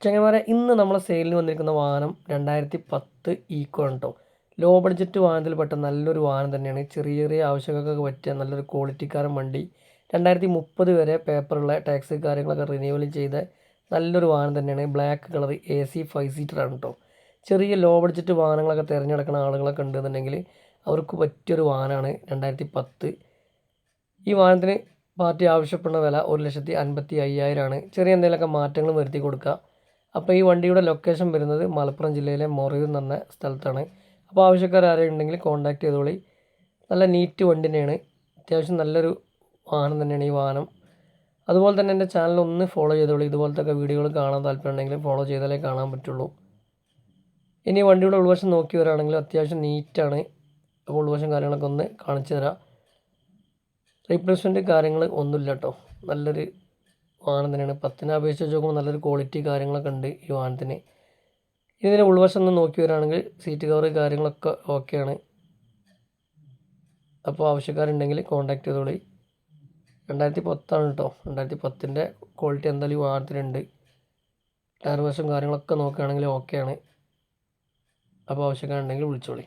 ചങ്ങന്മാരെ ഇന്ന് നമ്മളെ സെയിലിന് വന്നിരിക്കുന്ന വാഹനം രണ്ടായിരത്തി പത്ത് ഈക്കോ കേട്ടോ ലോ ബഡ്ജറ്റ് വാഹനത്തിൽപ്പെട്ട നല്ലൊരു വാഹനം തന്നെയാണ്. ചെറിയ ചെറിയ ആവശ്യങ്ങൾക്കൊക്കെ പറ്റിയ നല്ലൊരു ക്വാളിറ്റിക്കാരൻ വണ്ടി. രണ്ടായിരത്തി മുപ്പത് വരെ പേപ്പറുള്ള ടാക്സ് കാര്യങ്ങളൊക്കെ റിന്യൂവൽ ചെയ്ത നല്ലൊരു വാഹനം തന്നെയാണ്. Black colour A C five ആണ് കേട്ടോ ചെറിയ ലോ ബഡ്ജറ്റ് വാഹനങ്ങളൊക്കെ തിരഞ്ഞെടുക്കുന്ന ആളുകളൊക്കെ ഉണ്ടെന്നുണ്ടെങ്കിൽ അവർക്ക് പറ്റിയൊരു വാഹനമാണ് രണ്ടായിരത്തി പത്ത് ഈ വാഹനത്തിന് പാർട്ടി ആവശ്യപ്പെടുന്ന വില ഒരു ലക്ഷത്തി അൻപത്തി അയ്യായിരമാണ് ചെറിയ എന്തെങ്കിലുമൊക്കെ മാറ്റങ്ങൾ വരുത്തി കൊടുക്കുക. അപ്പോൾ ഈ വണ്ടിയുടെ ലൊക്കേഷൻ വരുന്നത് മലപ്പുറം ജില്ലയിലെ മൊറയൂർ എന്ന് പറഞ്ഞ സ്ഥലത്താണ്. അപ്പോൾ ആവശ്യക്കാർ ആരെയും ഉണ്ടെങ്കിൽ കോൺടാക്ട് ചെയ്തോളി. നല്ല നീറ്റ് വണ്ടി തന്നെയാണ് അത്യാവശ്യം നല്ലൊരു വാഹനം തന്നെയാണ് ഈ വാഹനം. അതുപോലെ തന്നെ എന്റെ ചാനൽ ഒന്ന് ഫോളോ ചെയ്തോളൂ. ഇതുപോലത്തെ ഒക്കെ വീഡിയോകൾ കാണാൻ താല്പര്യമുണ്ടെങ്കിൽ ഫോളോ ചെയ്താലേ കാണാൻ പറ്റുള്ളൂ. ഇനി വണ്ടിയുടെ ഉൾവശം നോക്കി വരാണെങ്കിൽ അത്യാവശ്യം നീറ്റാണ് അപ്പോൾ ഉൾവശം കാര്യങ്ങളൊക്കെ ഒന്ന് കാണിച്ചു തരാം. റീപ്ലേസ്മെന്റ് കാര്യങ്ങൾ ഒന്നുമില്ല കേട്ടോ നല്ലൊരു വാഹനം തന്നെയാണ് പത്തിനെ അപേക്ഷിച്ച് നോക്കുമ്പോൾ നല്ലൊരു ക്വാളിറ്റി കാര്യങ്ങളൊക്കെ ഉണ്ട് ഈ വാഹനത്തിന്. ഇതിന്റെ ഉൾവശം ഒന്ന് നോക്കി വരികയാണെങ്കിൽ സീറ്റ് കവർ കാര്യങ്ങളൊക്കെ ഓക്കെയാണ് അപ്പോൾ ആവശ്യക്കാരുണ്ടെങ്കിൽ കോൺടാക്ട് ചെയ്തോളി. രണ്ടായിരത്തി പത്താണ് കേട്ടോ രണ്ടായിരത്തി പത്തിന്റെ ക്വാളിറ്റി എന്തായാലും ഈ വാഹനത്തിനുണ്ട് ടയർ വശം കാര്യങ്ങളൊക്കെ നോക്കുകയാണെങ്കിൽ ഓക്കെയാണ് അപ്പോൾ ആവശ്യക്കാരുണ്ടെങ്കിൽ വിളിച്ചോളി.